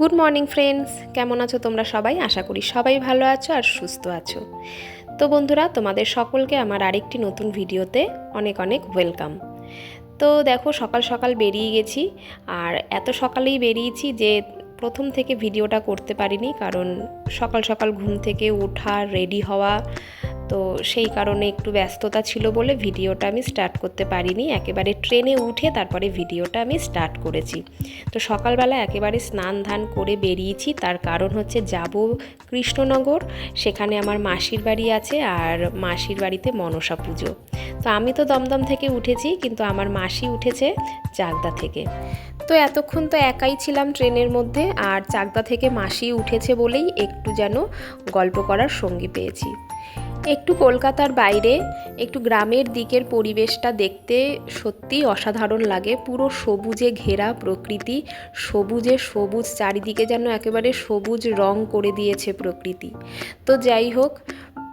Good morning friends কেমন আছো তোমরা সবাই? আশা করি সবাই ভালো আছো আর সুস্থ আছো। তো বন্ধুরা, তোমাদের সকলকে আমার আরেকটি নতুন ভিডিওতে অনেক অনেক ওয়েলকাম তো দেখো, সকাল সকাল বেরিয়ে গেছি আর এত সকালেই বেরিয়েছি যে প্রথম থেকে ভিডিওটা করতে পারিনি, কারণ সকাল সকাল ঘুম থেকে ওঠা রেডি হওয়া তো সেই কারণে একটু ব্যস্ততা ছিল বলে ভিডিওটা আমি স্টার্ট করতে পারিনি। একেবারে ট্রেনে উঠে তারপরে ভিডিওটা আমি স্টার্ট করেছি। তো সকালবেলা একেবারে স্নান ধান করে বেরিয়েছি। তার কারণ হচ্ছে যাব কৃষ্ণনগর। সেখানে আমার মাসির বাড়ি আছে আর মাসির বাড়িতে মনসা পুজো। তো আমি তো দমদম থেকে উঠেছি, কিন্তু আমার মাসি উঠেছে চাকদা থেকে। তো এতক্ষণ তো একাই ছিলাম ট্রেনের মধ্যে আর চাকদা থেকে মাসি উঠেছে বলেই একটু যেন গল্প করার সঙ্গী পেয়েছি। একটু কলকাতার বাইরে, একটু গ্রামের দিকের পরিবেশটা দেখতে সত্যি অসাধারণ লাগে। পুরো সবুজে ঘেরা প্রকৃতি, সবুজে সবুজ, চারিদিকে যেন একেবারে সবুজ রং করে দিয়েছে প্রকৃতি। তো যাই হোক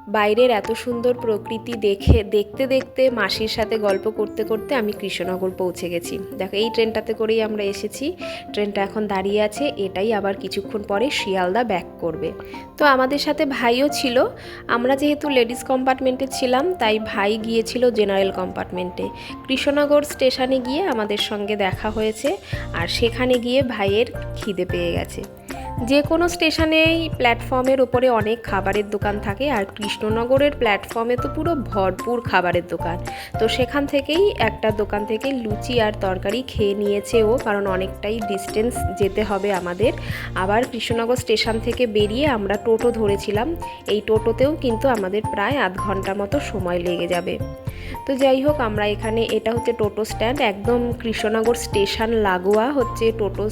বাইরের এত সুন্দর প্রকৃতি দেখে, দেখতে দেখতে, মাসির সাথে গল্প করতে করতে আমি কৃষ্ণনগর পৌঁছে গেছি। দেখো, এই ট্রেনটাতে করেই আমরা এসেছি। ট্রেনটা এখন দাঁড়িয়ে আছে, এটাই আবার কিছুক্ষণ পরে শিয়ালদা ব্যাক করবে। তো আমাদের সাথে ভাইও ছিল। আমরা যেহেতু লেডিস কম্পার্টমেন্টে ছিলাম, তাই ভাই গিয়েছিল জেনারেল কম্পার্টমেন্টে কৃষ্ণনগর স্টেশনে গিয়ে আমাদের সঙ্গে দেখা হয়েছে, আর সেখানে গিয়ে ভাইয়ের খিদে পেয়ে গেছে। যে কোনো স্টেশনেই প্ল্যাটফর্মের ওপরে অনেক খাবারের দোকান থাকে আর কৃষ্ণনগরের প্ল্যাটফর্মে তো পুরো ভরপুর খাবারের দোকান। তো সেখান থেকেই একটা দোকান থেকে লুচি আর তরকারি খেয়ে নিয়েছে ও, কারণ অনেকটাই ডিস্টেন্স যেতে হবে আমাদের। আবার কৃষ্ণনগর স্টেশন থেকে বেরিয়ে আমরা টোটো ধরেছিলাম। এই টোটোতেও কিন্তু আমাদের প্রায় আধ ঘণ্টা মতো সময় লেগে যাবে। তো যাই হোক, আমরা এখানে এটা হচ্ছে টোটো স্ট্যান্ড, একদম কৃষ্ণনগর স্টেশন লাগোয়া হচ্ছে টোটো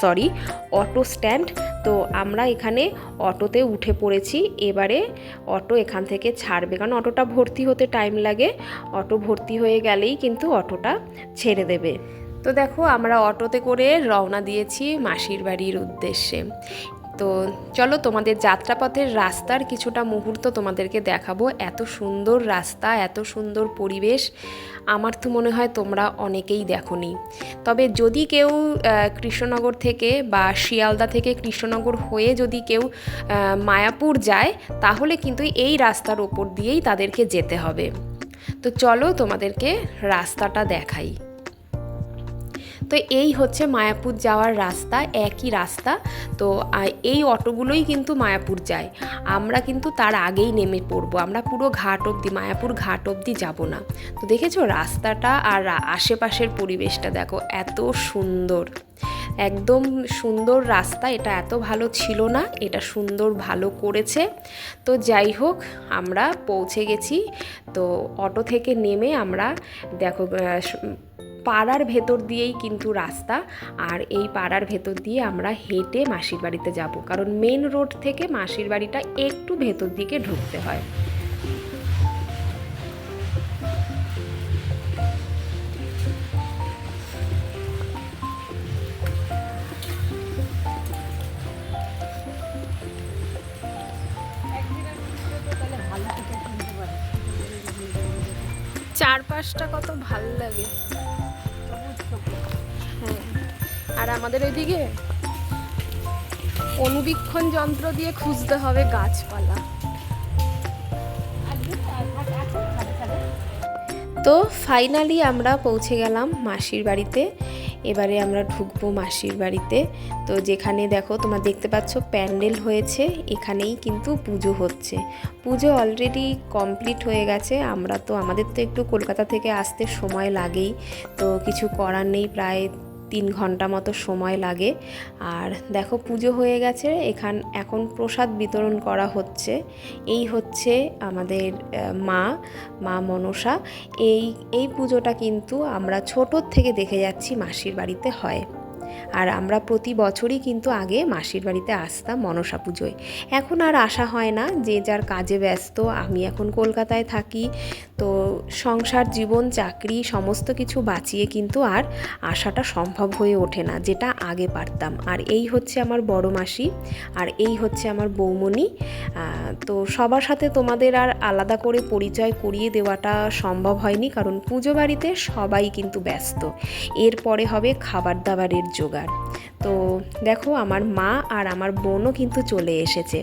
সরি, অটো স্ট্যান্ড। তো আমরা এখানে অটোতে উঠে পড়েছি। এবারে অটো এখান থেকে ছাড়বে, কারণ অটোটা ভর্তি হতে টাইম লাগে। অটো ভর্তি হয়ে গেলেই কিন্তু অটোটা ছেড়ে দেবে। তো দেখো, আমরা অটোতে করে রওনা দিয়েছি মাসির বাড়ির উদ্দেশ্যে। তো চলো তোমাদের যাত্রাপথের রাস্তার কিছুটা মুহূর্ত তোমাদেরকে দেখাবো। এত সুন্দর রাস্তা, এত সুন্দর পরিবেশ, আমার তো মনে হয় তোমরা অনেকেই দেখোনি। তবে যদি কেউ কৃষ্ণনগর থেকে বা শিয়ালদা থেকে কৃষ্ণনগর হয়ে যদি কেউ মায়াপুর যায়, তাহলে কিন্তু এই রাস্তার ওপর দিয়েই তাদেরকে যেতে হবে। তো চলো তোমাদেরকে রাস্তাটা দেখাই। তো এই হচ্ছে মায়াপুর যাওয়ার রাস্তা, একই রাস্তা। তো এই অটোগুলোই কিন্তু মায়াপুর যায়। আমরা কিন্তু তার আগেই নেমে পড়ব। আমরা পুরো ঘাট অবধি, মায়াপুর ঘাট অবধি যাব না। তো দেখেছ রাস্তাটা আর আশেপাশের পরিবেশটা, দেখো, এত সুন্দর। একদম সুন্দর রাস্তা, এটা এত ভালো ছিল না, এটা সুন্দর ভালো করেছে। তো যাই হোক, আমরা পৌঁছে গেছি। তো অটো থেকে নেমে আমরা দেখো পাড়ার ভেতর দিয়েই কিন্তু রাস্তা। আর এই পাড়ার ভেতর দিয়ে আমরা হেঁটে মাসির বাড়িতে যাব। কারণ মেন রোড থেকে মাসির বাড়িটা একটু ভেতর দিকে ঢুকতে হয়। চারপাশটা কত ভালো লাগে। হ্যাঁ। আর আমাদের ওইদিকে অনুবীক্ষণ যন্ত্র দিয়ে খুঁজতে হবে গাছপালা। তো ফাইনালি আমরা পৌঁছে গেলাম মাসির বাড়িতে। এবারে আমরা ঢুকবো মাসির বাড়িতে। তো যেখানে দেখো তোমরা দেখতে পাচ্ছ প্যান্ডেল হয়েছে, এখানেই কিন্তু পুজো হচ্ছে। পুজো অলরেডি কমপ্লিট হয়ে গেছে, আমরা তো, আমাদের তো একটু কলকাতা থেকে আসতে সময় লাগেই। তো কিছু করার নেই, প্রায় তিন ঘণ্টা মতো সময় লাগে। আর দেখো পুজো হয়ে গেছে, এখান, এখন প্রসাদ বিতরণ করা হচ্ছে। এই হচ্ছে আমাদের মা মা মনসা। এই এই পুজোটা কিন্তু আমরা ছোটোর থেকে দেখে যাচ্ছি মাসির বাড়িতে হয়। আর আমরা প্রতি বছরই কিন্তু আগে মাসির বাড়িতে আসতাম মনসা পুজোয়। এখন আর আসা হয় না, যে যার কাজে ব্যস্ত, আমি এখন কলকাতায় থাকি, তো সংসার, জীবন, চাকরি, সমস্ত কিছু বাঁচিয়ে কিন্তু আর আসাটা সম্ভব হয়ে ওঠে না, যেটা আগে পারতাম। আর এই হচ্ছে আমার বড় মাসি, আর এই হচ্ছে আমার বৌমণি তো সবার সাথে তোমাদের আর আলাদা করে পরিচয় করিয়ে দেওয়াটা সম্ভব হয়নি, কারণ পুজো বাড়িতে সবাই কিন্তু ব্যস্ত। এরপরে হবে খাবার দাবারের যোগ জোগাড়। তো দেখো আমার মা আর আমার বোনও কিন্তু চলে এসেছে।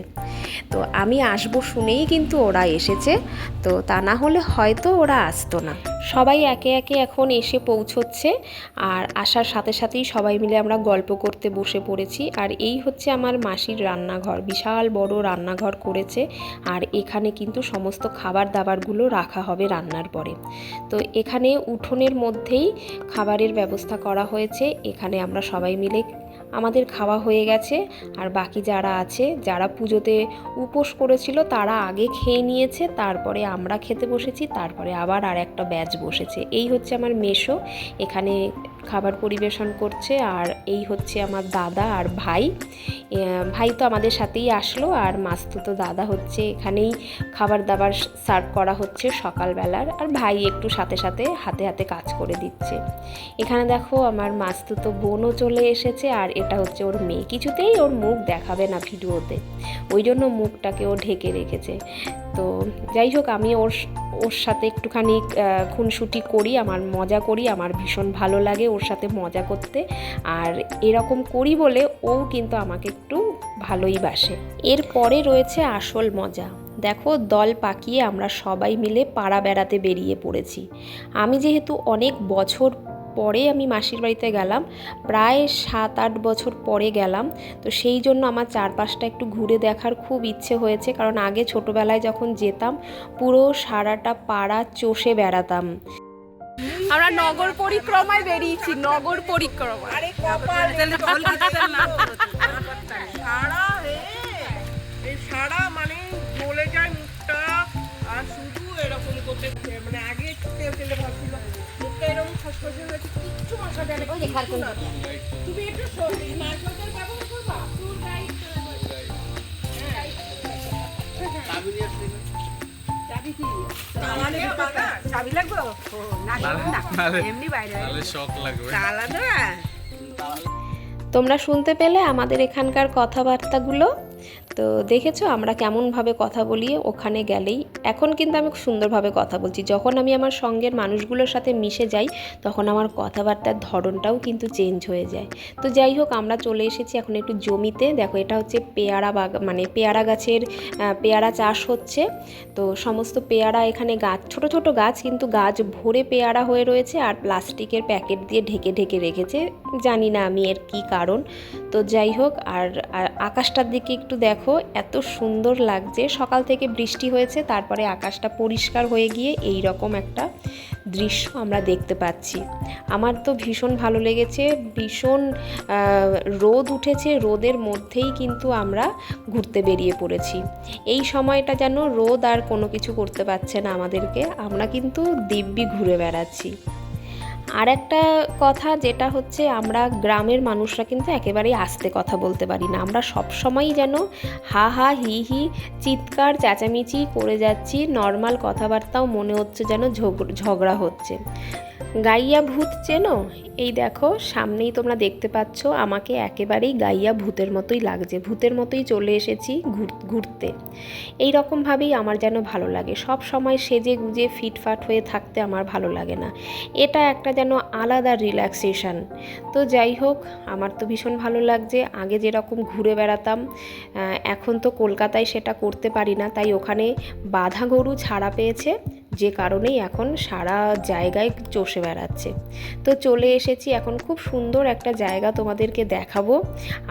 তো আমি আসব শুনেই কিন্তু ওরা এসেছে। তো তা না হলে হয়তো ওরা আসতো না। সবাই একে একে এখন এসে পৌঁছচ্ছে আর আসার সাথে সাথেই সবাই মিলে আমরা গল্প করতে বসে পড়েছি। আর এই হচ্ছে আমার মাসির রান্নাঘর। বিশাল বড় রান্নাঘর করেছে আর এখানে কিন্তু সমস্ত খাবার দাবারগুলো রাখা হবে রান্নার পরে। তো এখানে উঠোনের মধ্যেই খাবারের ব্যবস্থা করা হয়েছে। এখানে আমরা সবাই মিলে আমাদের খাওয়া হয়ে গেছে। আর বাকি যারা আছে, যারা পুজোতে উপোস করেছিল, তারা আগে খেয়ে নিয়েছে, তারপরে আমরা খেতে বসেছি, তারপরে আবার আর একটা ব্যাচ বসেছে। এই হচ্ছে আমার মেশো, এখানে খাবার পরিবেশন করছে, আর এই হচ্ছে আমার দাদা আর ভাই। ভাই তো আমাদের সাথেই আসলো, আর মাস্তুতো দাদা হচ্ছে এখানেই খাবার দাবার সার্ভ করা হচ্ছে সকালবেলার, আর ভাই একটু সাথে সাথে হাতে হাতে কাজ করে দিচ্ছে। এখানে দেখো আমার মাস্তুতো বোনও চলে এসেছে, আর এটা হচ্ছে ওর মেয়ে। কিছুতেই ওর মুখ দেখাবে না ভিডিওতে। ওই জন্য মুখটাকে ও ঢেকে রেখেছে। তো যাই হোক, আমি ওর ওর সাথে একটুখানি খুনসুটি করি, আমার মজা করি, আমার ভীষণ ভালো লাগে ওর সাথে মজা করতে। আর এরকম করি বলে ও কিন্তু আমাকে একটু ভালোই বাসে। এরপরে রয়েছে আসল মজা। দেখো, দল পাকিয়ে আমরা সবাই মিলে পাড়া বেড়াতে বেরিয়ে পড়েছি। আমি যেহেতু অনেক বছর পরে আমি মাসির বাড়িতে গেলাম। প্রায় সাত আট বছর পরে গেলাম। তো সেই জন্য আমার চারপাশটা একটু ঘুরে দেখার খুব ইচ্ছে হয়েছে। কারণ আগে ছোটোবেলায় যখন যেতাম পুরো সারাটা পাড়া চষে বেড়াতাম। আমরা নগর পরিক্রমায় বেরিয়েছি নগর পরিক্রমা আরে কপাল সারা হে এই সারা মানে এরকম খসখসে হয়েছে কিচ্ছু না তুমি একটু নারকেল তেল ব্যবহার করবা? তোমরা শুনতে পেলে আমাদের এখানকার কথাবার্তাগুলো। তো দেখেছ আমরা কেমনভাবে কথা বলি ওখানে গেলেই এখন কিন্তু আমি সুন্দরভাবে কথা বলছি। যখন আমি আমার সঙ্গের মানুষগুলোর সাথে মিশে যাই, তখন আমার কথাবার্তার ধরনটাও কিন্তু চেঞ্জ হয়ে যায়। তো যাই হোক, আমরা চলে এসেছি এখন একটু জমিতে। দেখো, এটা হচ্ছে পেয়ারা বাগ মানে পেয়ারা গাছের পেয়ারা চাষ হচ্ছে। তো সমস্ত পেয়ারা এখানে গাছ ছোট ছোট গাছ, কিন্তু গাছ ভরে পেয়ারা হয়ে রয়েছে আর প্লাস্টিকের প্যাকেট দিয়ে ঢেকে ঢেকে রেখেছে। জানি না আমি এর কী কারণ। তো যাই হোক, আর আকাশটার দিকে একটু দেখো, এত সুন্দর লাগছে। সকাল থেকে বৃষ্টি হয়েছে তারপরে আকাশটা পরিষ্কার হয়ে গিয়ে এই রকম একটা দৃশ্য আমরা দেখতে পাচ্ছি। আমার তো ভীষণ ভালো লেগেছে, ভীষণ রোদ উঠেছে, রোদের মধ্যেই কিন্তু আমরা ঘুরতে বেরিয়ে পড়েছি। এই সময়টা যেন রোদ আর কোনো কিছু করতে পারছে না আমাদেরকে, আমরা কিন্তু দিব্যি ঘুরে বেড়াচ্ছি। আর একটা কথা যেটা হচ্ছে আমরা গ্রামের মানুষরা কিন্তু একেবারেই আস্তে কথা বলতে পারি না। আমরা সবসময়ই যেন হা হা, হি হি, চিৎকার, চেঁচামেচি করে যাচ্ছি, নর্মাল কথাবার্তাও মনে হচ্ছে যেন ঝগ- ঝগড়া হচ্ছে। গাইয়া ভূত চেনো? এই দেখো, সামনেই তোমরা দেখতে পাচ্ছ আমাকে একেবারেই গাইয়া ভূতের মতোই লাগছে। ভূতের মতোই চলে এসেছি ঘুর- ঘুরতে। এই রকমভাবেই আমার যেন ভালো লাগে। সব সময় সেজে গুজে ফিটফাট হয়ে থাকতে আমার ভালো লাগে না। এটা একটা যেন আলাদা রিল্যাক্সেশন তো যাই হোক, আমার তো ভীষণ ভালো লাগছে। আগে যেরকম ঘুরে বেড়াতাম এখন তো কলকাতায় সেটা করতে পারি না। তাই ওখানে বাধা গরু ছাড়া পেয়েছে, যে কারণেই এখন সারা জায়গায় চষে বেড়াচ্ছে। তো চলে এসেছি, এখন খুব সুন্দর একটা জায়গা তোমাদেরকে দেখাবো।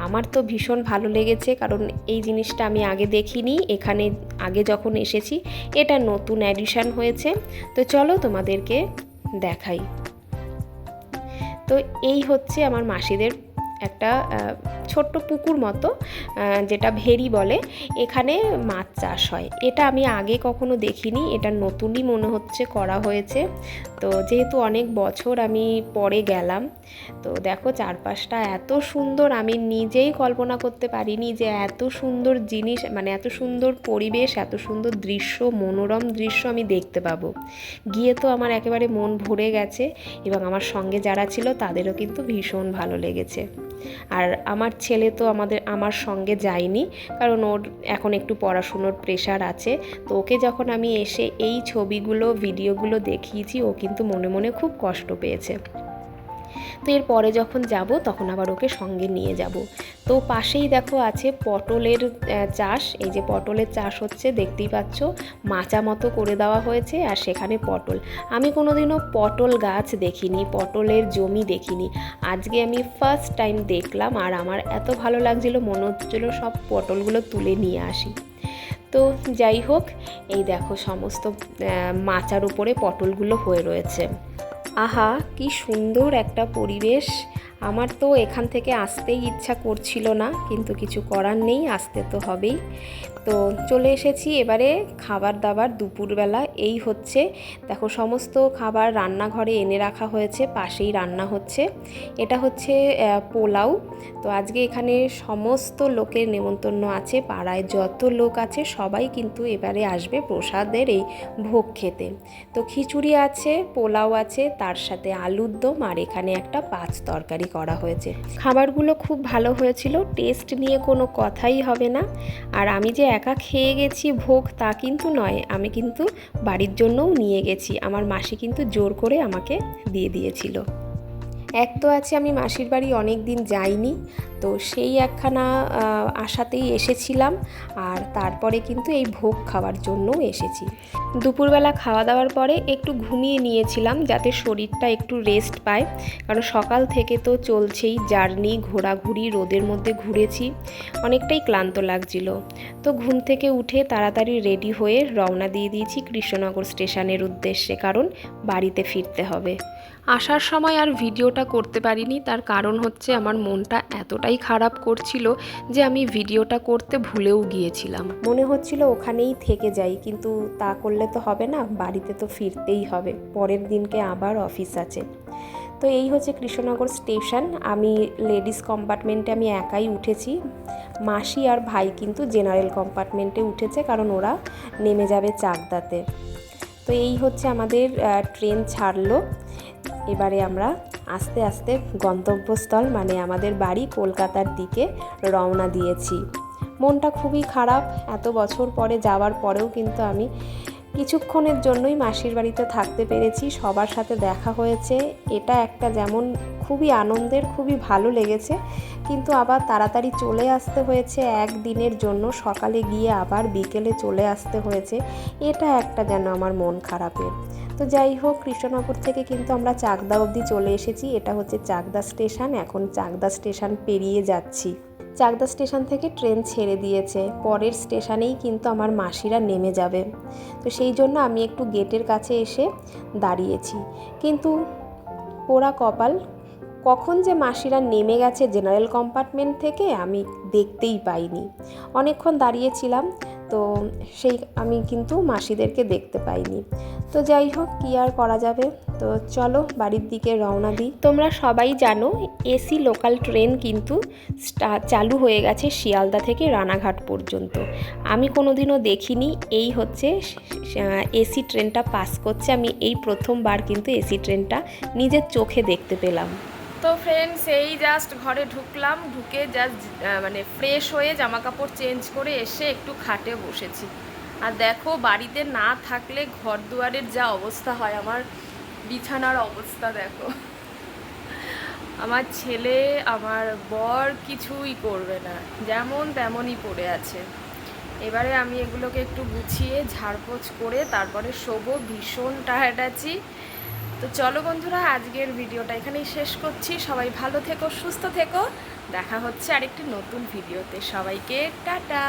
আমার তো ভীষণ ভালো লেগেছে, কারণ এই জিনিসটা আমি আগে দেখিনি। এখানে আগে যখন এসেছি, এটা নতুন অ্যাডিশন হয়েছে। তো চলো তোমাদেরকে দেখাই। তো এই হচ্ছে আমার মাসিদের একটা ছোট্ট পুকুর মতো যেটা ভেরি বলে, এখানে মাছ চাষ হয়। এটা আমি আগে কখনো দেখিনি, এটা নতুনই মনে হচ্ছে, করা হয়েছে। তো যেহেতু অনেক বছর আমি পরে গেলাম, তো দেখো চারপাশটা এত সুন্দর, আমি নিজেই কল্পনা করতে পারিনি যে এত সুন্দর জিনিস মানে এত সুন্দর পরিবেশ, এত সুন্দর দৃশ্য, মনোরম দৃশ্য আমি দেখতে পাবো। গিয়ে তো আমার একেবারে মন ভরে গেছে, এবং আমার সঙ্গে যারা ছিল, তাদেরও কিন্তু ভীষণ ভালো লেগেছে। আর আমার ছেলে তো আমাদের, আমার সঙ্গে যায়নি, কারণ ওর এখন একটু পড়াশুনোর প্রেশার আছে। তো ওকে যখন আমি এসে এই ছবিগুলো ভিডিওগুলো দেখিয়েছি, ও কিন্তু মনে মনে খুব কষ্ট পেয়েছে। তো এরপরে যখন যাব, তখন আবার ওকে সঙ্গে নিয়ে যাব। তো পাশেই দেখো আছে পটলের চাষ। এই যে পটলের চাষ হচ্ছে, দেখতেই পাচ্ছ, মাচা মতো করে দেওয়া হয়েছে আর সেখানে পটল। আমি কোনোদিনও পটল গাছ দেখিনি, পটলের জমি দেখিনি। আজকে আমি ফার্স্ট টাইম দেখলাম আর আমার এত ভালো লাগছিল, মনে হচ্ছিল সব পটলগুলো তুলে নিয়ে আসি। তো যাই হোক, এই দেখো সমস্ত মাচার উপরে পটলগুলো হয়ে রয়েছে। আহা কি সুন্দর একটা পরিবেশ। আমার তো এখান থেকে আসতেই ইচ্ছা করছিল না, কিন্তু কিছু করার নেই, আসতে তো হবেই। তো চলে এসেছি এবারে খাবার দাবার দুপুরবেলা, এই হচ্ছে। দেখো, সমস্ত খাবার রান্নাঘরে এনে রাখা হয়েছে, পাশেই রান্না হচ্ছে। এটা হচ্ছে পোলাও। তো আজকে এখানে সমস্ত লোকের নেমন্তন্ন আছে, পাড়ায় যত লোক আছে, সবাই কিন্তু এবারে আসবে প্রসাদের এই ভোগ খেতে। তো খিচুড়ি আছে, পোলাও আছে, তার সাথে আলুর দম, আর এখানে একটা পাঁচ তরকারি করা হয়েছে। খাবারগুলো খুব ভালো হয়েছিল টেস্ট নিয়ে কোনো কথাই হবে না। আর আমি যে একা খেয়ে গেছি ভোগ তা কিন্তু নয়, আমি কিন্তু বাড়ির জন্যও নিয়ে গেছি। আমার মাসি কিন্তু জোর করে আমাকে দিয়ে দিয়েছিল। এক তো আছে আমি মাসির বাড়ি অনেক দিন যাইনি, তো সেই একখানা আশাতেই এসেছিলাম, আর তারপরে কিন্তু এই ভোগ খাওয়ার জন্যও এসেছি। দুপুরবেলা খাওয়া দাওয়ার পরে একটু ঘুমিয়ে নিয়েছিলাম যাতে শরীরটা একটু রেস্ট পায়, কারণ সকাল থেকে তো চলছেই জার্নি ঘোরাঘুরি, রোদের মধ্যে ঘুরেছি, অনেকটাই ক্লান্ত লাগছিল। তো ঘুম থেকে উঠে তাড়াতাড়ি রেডি হয়ে রওনা দিয়ে দিয়েছি কৃষ্ণনগর স্টেশনের উদ্দেশ্যে, কারণ বাড়িতে ফিরতে হবে। আসার সময় আর ভিডিওটা করতে পারিনি। তার কারণ হচ্ছে আমার মনটা এতটাই খারাপ করছিল যে আমি ভিডিওটা করতে ভুলেও গিয়েছিলাম। মনে হচ্ছিল ওখানেই থেকে যাই, কিন্তু তা করলে তো হবে না, বাড়িতে তো ফিরতেই হবে। পরের দিনকে আবার অফিস আছে। তো এই হচ্ছে কৃষ্ণনগর স্টেশন। আমি লেডিস কম্পার্টমেন্টে আমি একাই উঠেছি। মাসি আর ভাই কিন্তু জেনারেল কম্পার্টমেন্টে উঠেছে, কারণ ওরা নেমে যাবে চাকদাতে। তো এই হচ্ছে আমাদের ট্রেন ছাড়লো। এবারে আমরা আস্তে আস্তে গন্তব্যস্থল মানে আমাদের বাড়ি কলকাতার দিকে রওনা দিয়েছি। মনটা খুবই খারাপ। এত বছর পরে যাওয়ার পরেও কিন্তু আমি কিছুক্ষণের জন্যই মাসির বাড়িতে থাকতে পেরেছি। সবার সাথে দেখা হয়েছে। এটা একটা যেমন খুবই আনন্দের, খুবই ভালো লেগেছে। কিন্তু আবার তাড়াতাড়ি চলে আসতে হয়েছে একদিনের জন্য। সকালে গিয়ে আবার বিকেলে চলে আসতে হয়েছে। এটা একটা যেন আমার মন খারাপের। তো যাই হোক, কৃষ্ণনগর থেকে কিন্তু আমরা চাকদা অবধি চলে এসেছি। এটা হচ্ছে চাকদা স্টেশন, এখন চাকদা স্টেশন পেরিয়ে যাচ্ছি। চাকদা স্টেশন থেকে ট্রেন ছেড়ে দিয়েছে। পরের স্টেশনেই কিন্তু আমার মাসিরা নেমে যাবে। তো সেই জন্য আমি একটু গেটের কাছে এসে দাঁড়িয়েছি। কিন্তু পোড়া কপাল, কখন যে মাসিরা নেমে গেছে জেনারেল কম্পার্টমেন্ট থেকে আমি দেখতেই পাইনি। অনেকক্ষণ দাঁড়িয়েছিলাম তো সেই আমি কিন্তু মাসিদেরকে দেখতে পাইনি। তো যাই হোক, কী আর করা যাবে? তো চলো বাড়ির দিকে রওনা দিই। তোমরা সবাই জানো, এসি লোকাল ট্রেন কিন্তু চালু হয়ে গেছে শিয়ালদা থেকে রানাঘাট পর্যন্ত। আমি কোনোদিনও দেখিনি, এই হচ্ছে এসি ট্রেনটা পাস করছে। আমি এই প্রথমবার কিন্তু এসি ট্রেনটা নিজের চোখে দেখতে পেলাম। তো ফ্রেন্ডস এই জাস্ট ঘরে ঢুকলাম, ঢুকে জাস্ট মানে ফ্রেশ হয়ে জামা কাপড় চেঞ্জ করে এসে একটু খাটে বসেছি। আর দেখো, বাড়িতে না থাকলে ঘর দুয়ারের যা অবস্থা হয়, আমার বিছানার অবস্থা দেখো। আমার ছেলে, আমার বর কিছুই করবে না, যেমন তেমনই পড়ে আছে। এবারে আমি এগুলোকে একটু গুছিয়ে, ঝাড়পোছ করে তারপরে শোবো, ভীষণ টায়ার্ড আছি। তো চলো বন্ধুরা, আজকের ভিডিওটা এখানেই শেষ করছি। সবাই ভালো থেকো, সুস্থ থেকো। দেখা হচ্ছে আরেকটি নতুন ভিডিওতে। সবাইকে টাটা।